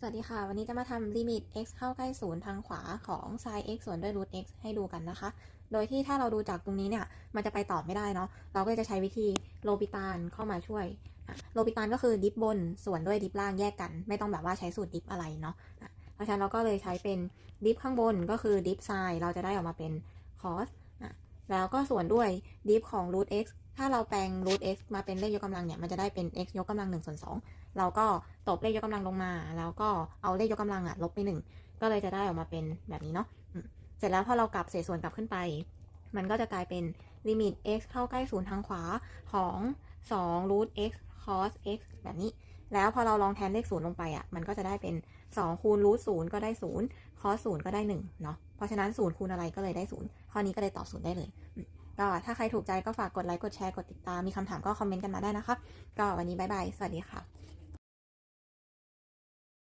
สวัสดีค่ะ วันนี้จะมาทำลิมิต x เข้าใกล้ศูนย์ทางขวาของ sin x ส่วนด้วย root x ให้ดูกันนะคะ โดยที่ถ้าเราดูจากตรงนี้เนี่ย มันจะไปต่อไม่ได้เนาะ เราก็จะใช้วิธีโลปิตานเข้ามาช่วย โลปิตานก็คือดิฟบนส่วนด้วยดิฟล่างแยกกัน ไม่ต้องแบบว่าใช้สูตรดิฟอะไรเนาะ เพราะฉะนั้นเราก็เลยใช้เป็นดิฟข้างบนก็คือดิฟ sin เราจะได้ออกมาเป็น cos อะแล้วก็ส่วนด้วยดิฟของ root x ถ้าเราแปลง root x มาเป็นเลขยกกำลังเนี่ย มันจะได้เป็น x ยกกำลัง1ส่วน2เราก็ตบเลขยกกำลังลงมา แล้วก็เอาเลขยกกำลังอะลบไปหนึ่งก็เลยจะได้ออกมาเป็นแบบนี้เนาะ เสร็จแล้วพอเรากลับเศษส่วนกลับขึ้นไป มันก็จะกลายเป็นลิมิต x เข้าใกล้ศูนย์ทางขวาของ2 root x cos x แบบนี้ แล้วพอเราลองแทนเลขศูนย์ลงไปอะ มันก็จะได้เป็น2คูณ root ศูนย์ก็ได้0 cos ศูนย์ก็ได้1เนาะ เพราะฉะนั้น0คูณอะไรก็เลยได้0ข้อนี้ก็เลยตอบศูนย์ได้เลย ก็ถ้าใครถูกใจก็ฝากกดไลค์กดแชร์กดติดตามมีคำถามก็คอมเมนต์กันมาได้นะคะ ก็วันนี้บายบายสวัสดีค่ะ